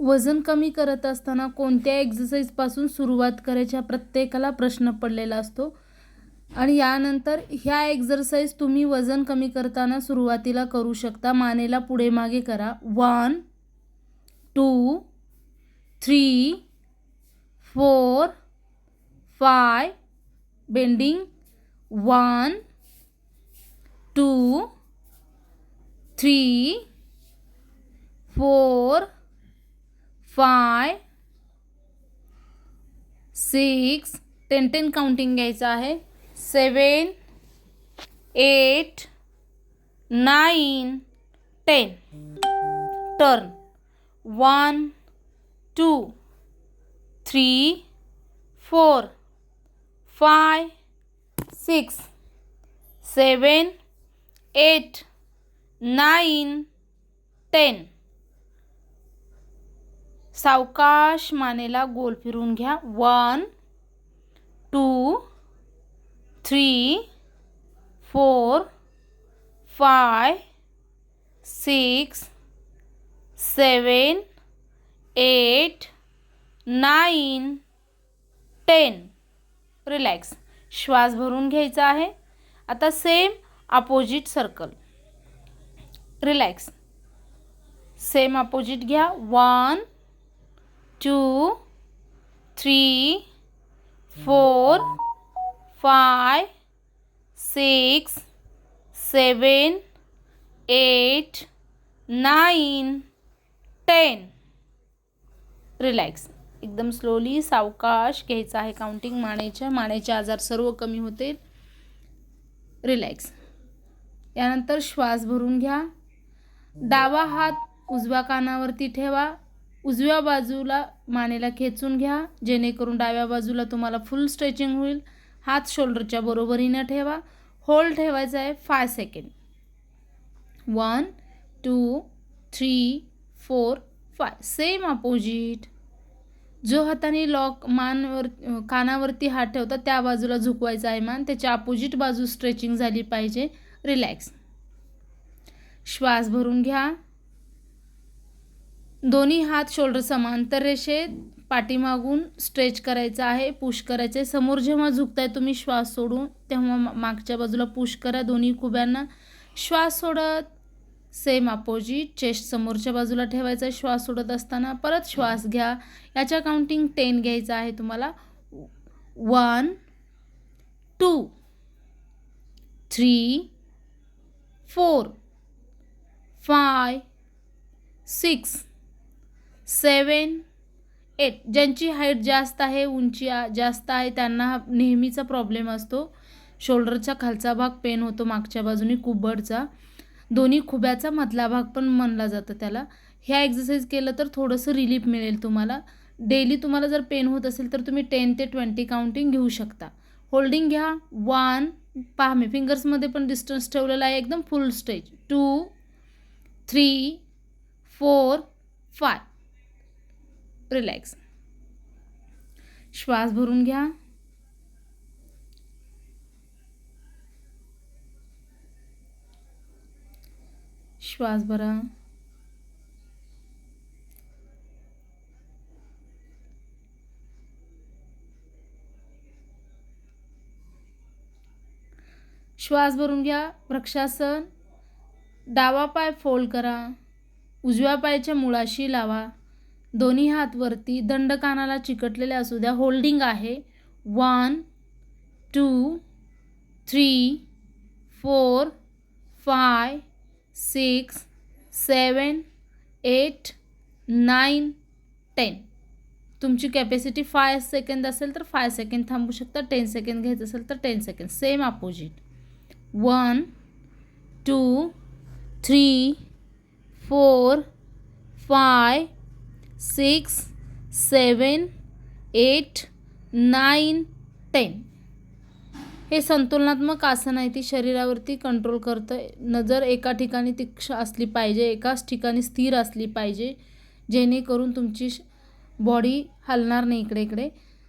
वजन कमी करत असताना कोणत्या एक्झरसाईजपासून सुरुवात करायची हा प्रत्येकाला प्रश्न पडलेला असतो. आणि यानंतर ह्या एक्झरसाईज तुम्ही वजन कमी करताना सुरुवातीला करू शकता. मानेला पुढे मागे करा. One two three four five bending one two three four five six ten ten counting घ्यायचं आहे. Seven eight nine ten. Turn one two three four five six seven eight nine ten. सावकाश मानेला गोल फिरून घ्या. One two three four five six seven eight nine ten. Relax. श्वास भरून घ्यायचा आहे. आता same opposite circle. Relax. Same opposite घ्या. One two three four five six seven eight nine ten. Relax एकदम स्लोली सावकाश घ्यायचं आहे काउंटिंग मानेच्या. मानेचे आजार सर्व कमी होते. रिलॅक्स यानंतर श्वास भरून घ्या. डावा हात उजव्या कानावरती ठेवा. उजव्या बाजूला मानेला खेचून घ्या. जेणेकरून डाव्या बाजूला तुम्हाला फुल स्ट्रेचिंग होईल. हात शोल्डरच्या बरोबरीनं ठेवा. होल्ड ठेवायचा आहे five second one two three four five same opposite जो हाताने लॉक मानवर कानावरती हात ठेवता त्या बाजूला झुकवायचा आहे मान. त्याच्या अपोजिट बाजू स्ट्रेचिंग झाली पाहिजे. रिलॅक्स श्वास भरून घ्या. दोन्ही हात शोल्डर समांतर रेषेत पाठीमागून स्ट्रेच करायचा आहे पुश करायचं आहे समोर जेव्हा झुकताय तुम्ही श्वास सोडून तेव्हा मागच्या बाजूला पुश करा. दोन्ही खुब्यांना श्वास सोडत सेम अपोजिट चेस्ट समोरच्या बाजूला ठेवायचा आहे श्वास सोडत असताना परत श्वास घ्या. याच्या काउंटिंग टेन घ्यायचं आहे तुम्हाला. One two three four five six seven eight ज्यांची हाईट जास्त आहे उंची जास्त आहे त्यांना नेहमीचा प्रॉब्लेम असतो. शोल्डरचा खालचा भाग पेन होतो मागच्या बाजूने कुबडचा. दोन्ही खुब्याचा मधला भाग पण म्हणला जातं त्याला. ह्या एक्सरसाइज केलं तर थोडंसं रिलीफ मिळेल तुम्हाला. डेली तुम्हाला जर पेन होत असेल तर तुम्ही टेन ते ट्वेंटी काउंटिंग घेऊ शकता. होल्डिंग घ्या. वन पहा मी फिंगर्समध्ये पण डिस्टन्स ठेवलेला आहे एकदम full stage two three four five relax. श्वास भरून घ्या. श्वास भरा. श्वास भरून घ्या. वृक्षासन. डावा पाय फोल्ड करा. उजव्या पायाच्या मुळाशी लावा. दोन्ही हात वरती दंड चिकटलेले असू द्या. होल्डिंग आहे. One two three four five six seven eight nine ten तुमची कॅपॅसिटी फाय सेकंद असेल तर फाय सेकंड थांबू शकता. टेन सेकंड घ्यायचं असेल तर ten second same opposite one two three four five six seven eight nine ten. हे संतुलनात्मक आसन आहे ती शरीरावरती कंट्रोल करतं. नजर एका ठिकाणी तीक्ष असली पाहिजे एकाच ठिकाणी स्थिर असली पाहिजे जेणेकरून तुमची बॉडी हलणार नाही इकडे इकडे.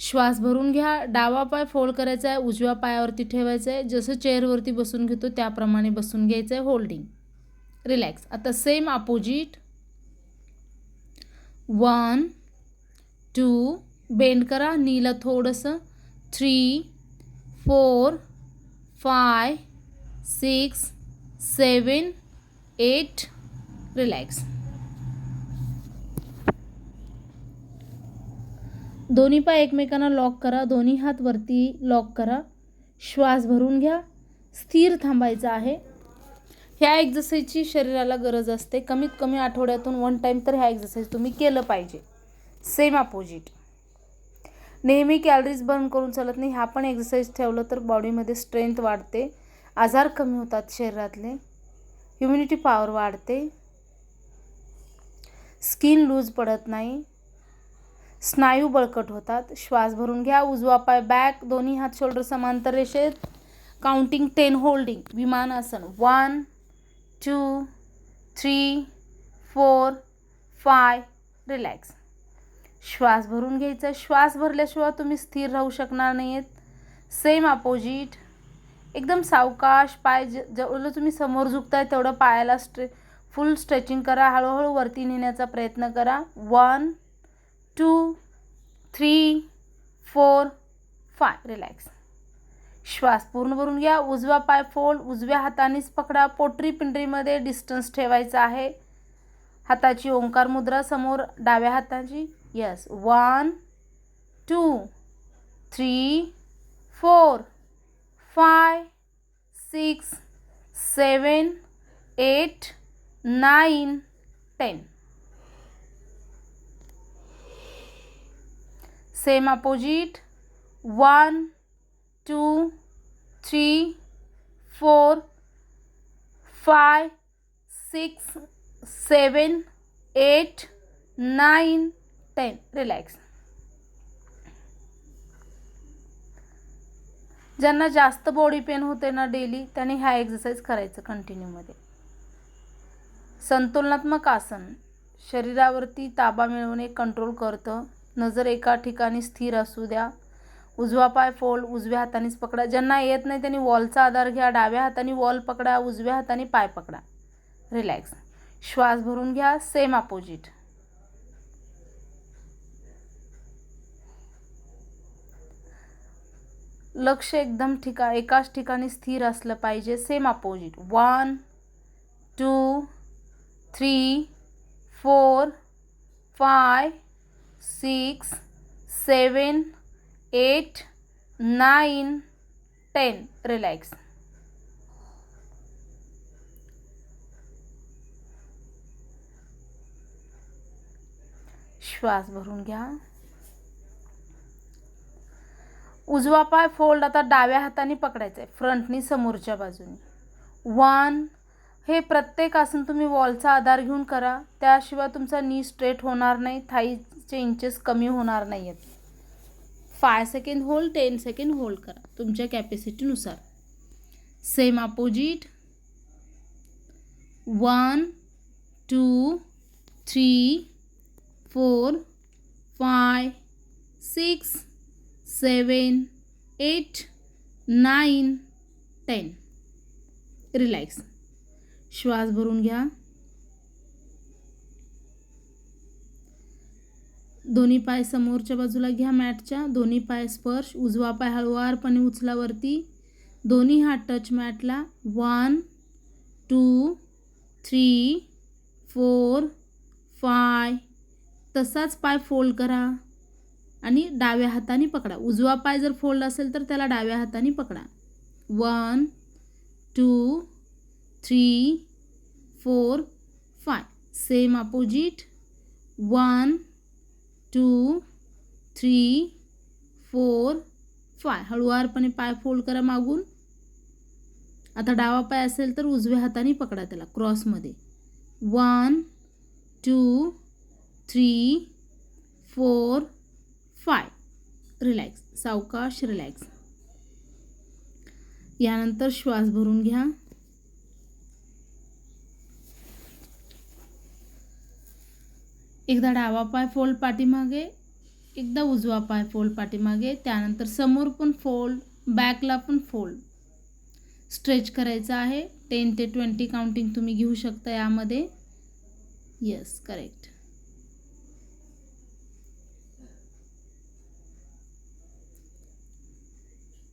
श्वास भरून घ्या डावा पाय फोल्ड करायचा आहे उजव्या पायावरती ठेवायचं आहे. जसं चेअरवरती बसून घेतो त्याप्रमाणे बसून घ्यायचं आहे होल्डिंग रिलॅक्स आता same opposite one two bend करा नीला थोडंसं. Three four five six seven eight. Relax. दोन्ही पाय एकमेकांना लॉक करा दोन्ही हात वरती लॉक करा. श्वास भरून घ्या. स्थिर थांबायचं आहे. ह्या एक्झरसाईजची शरीराला गरज असते. कमीत कमी आठवड्यातून वन टाईम तर ह्या एक्झरसाईज तुम्ही केलं पाहिजे. सेम अपोजिट नेहमी कॅलरीज बर्न करून चालत नाही ह्या पण एक्झरसाईज ठेवलं तर बॉडीमध्ये स्ट्रेंथ वाढते. आजार कमी होतात शरीरातले. इम्युनिटी पॉवर वाढते. स्किन लूज पडत नाही. स्नायू बळकट होतात. श्वास भरून घ्या उजवा पाय बॅक दोन्ही हात शोल्डर समांतर रेषेत. Counting ten holding विमानासन one two three four five relax. श्वास भरून घ्यायचा. श्वास भरल्याशिवाय तुम्ही स्थिर राहू शकणार नाही आहेत सेम अपोजिट. एकदम सावकाश पाय ज जेवढं तुम्ही समोर झुकताय तेवढं पायाला स्ट्रे फुल स्ट्रेचिंग करा. हळूहळू वरती नेण्याचा प्रयत्न करा. One two three four five relax. श्वास पूर्ण भरून घ्या. उजवा पाय फोल्ड उजव्या हातानेच पकडा. पोटरी पिंडरीमध्ये डिस्टन्स ठेवायचा आहे. हाताची ओंकार मुद्रा समोर डाव्या हाताची. Yes one two three four five six seven eight nine ten same opposite one two three four five six seven eight nine ten. Relax. ज्यांना जास्त बॉडी पेन होते ना डेली त्यांनी ह्या एक्सरसाइज करायचं कंटिन्यूमध्ये संतुलनात्मक आसन. शरीरावरती ताबा मिळवणे कंट्रोल करतं. नजर एका ठिकाणी स्थिर असू द्या. उजवा पाय फोल्ड उजव्या हातानेच पकडा. ज्यांना येत नाही त्यांनी वॉलचा आधार घ्या. डाव्या हाताने वॉल पकडा उजव्या हाताने पाय पकडा. रिलॅक्स श्वास भरून घ्या. सेम अपोजिट लक्ष एकदम ठिका एकाच ठिकाणी स्थिर असलं पाहिजे. Same opposite one two three four five six seven eight nine ten. Relax. श्वास भरून घ्या. उजवा पाय फोल्ड आता डाव्या हाताने पकडायचा आहे फ्रंटनी समोरच्या बाजूने. वन हे प्रत्येक आसन तुम्ही वॉलचा आधार घेऊन करा. त्याशिवाय तुमचा नी स्ट्रेट होणार नाही. थाईचे इंचेस कमी होणार नाही आहेत five second hold ten second hold करा तुमच्या कॅपॅसिटीनुसार same opposite one two three four five six seven eight nine ten relax श्वास भरून घ्या. दोन्ही पाय समोरच्या बाजूला घ्या मॅटच्या. दोन्ही पाय स्पर्श. उजवा पाय हळुवारपणे उचलावरती. दोन्ही हात touch मॅटला. One two three four five तसाच पाय फोल्ड करा आणि डाव्या हाताने पकडा. उजवा पाय जर फोल्ड असेल तर त्याला डाव्या हाताने पकडा. One two three four five same opposite one two three four five. हळुवारपणे पाय फोल्ड करा मागून. आता डावा पाय असेल तर उजव्या हाताने पकडा त्याला क्रॉसमध्ये. One two three four five. Relax सावकाश रिलॅक्स. यानंतर श्वास भरून घ्या. एकदा डावा पाय फोल्ड पाठीमागे एकदा उजवा पाय फोल्ड पाठीमागे त्यानंतर समोर पण फोल्ड बॅकला पण फोल्ड स्ट्रेच करायचं आहे. टेन ते ट्वेंटी काउंटिंग तुम्ही घेऊ शकता यामध्ये. येस करेक्ट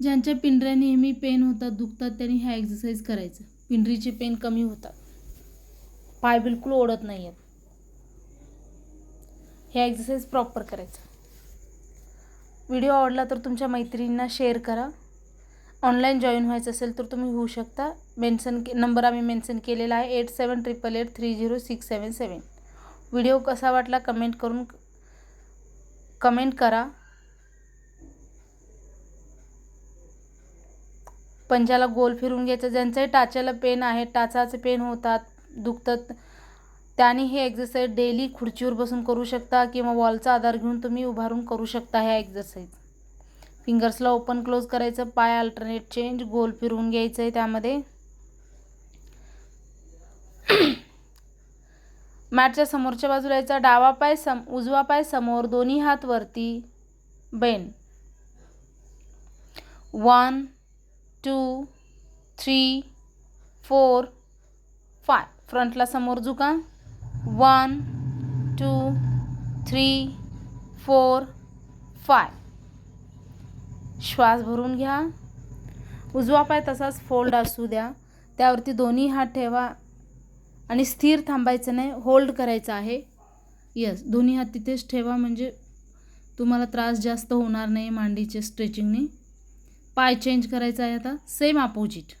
ज्यांच्या पिंढऱ्या नेहमी पेन होतात दुखतात त्यांनी ह्या एक्सरसाइज करायचं. पिंढरीचे पेन कमी होतात. पाय बिलकुल ओढत नाही आहेत ह्या एक्झरसाईज प्रॉपर करायचं. व्हिडिओ आवडला तर तुमच्या मैत्रिणींना शेअर करा. ऑनलाईन जॉईन व्हायचं असेल तर तुम्ही होऊ शकता. मेन्शन के नंबर आम्ही मेन्शन केलेला आहे eight seven triple eight three zero six seven seven video कसा वाटला कमेंट करून कमेंट करा. पंजाला गोल फिरून घ्यायचं. ज्यांचंही टाच्याला पेन आहे टाचाचे पेन होतात दुखतात त्याने हे एक्झरसाईज डेली खुर्चीवर बसून करू शकता किंवा वॉलचा आधार घेऊन तुम्ही उभारून करू शकता ह्या एक्झरसाईज फिंगर्सला ओपन क्लोज करायचं पाय अल्टरनेट चेंज गोल फिरवून घ्यायचं आहे त्यामध्ये. मॅटच्या समोरच्या बाजूला यायचा डावा पाय सम उजवा पाय समोर दोन्ही हात वरती बेन one two three four five फ्रंटला समोर झुका. One two three four five. श्वास भरून घ्या. उजवा पाय तसाच फोल्ड असू द्या. त्यावरती दोन्ही हात ठेवा आणि स्थिर थांबायचं नाही होल्ड करायचं आहे. यस दोन्ही हात तिथेच ठेवा म्हणजे तुम्हाला त्रास जास्त होणार नाही मांडीचे स्ट्रेचिंगने पाय चेंज करायचा आहे आता. सेम अपोजिट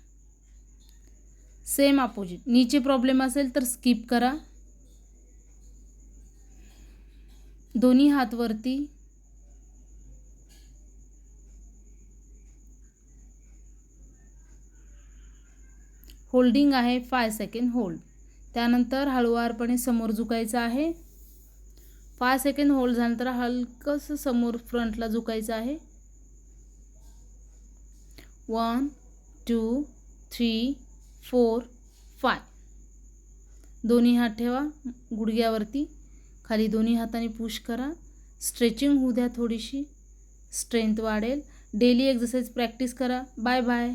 सेम अपोजिट नीचे प्रॉब्लेम असेल तर स्किप करा. दोन्ही हात वरती. होल्डिंग आहे फाय सेकंड होल्ड त्यानंतर हळुवारपणे समोर झुकायचं आहे. फाय सेकंड होल्ड झाल्यानंतर हलकंसं समोर फ्रंटला झुकायचं आहे. One two three four five दोन्ही हात ठेवा गुडघ्यावरती. खाली दोन्ही हाताने पुश करा. स्ट्रेचिंग होऊ द्या थोडीशी. स्ट्रेंथ वाढेल. डेली एक्झरसाईज प्रॅक्टिस करा. Bye bye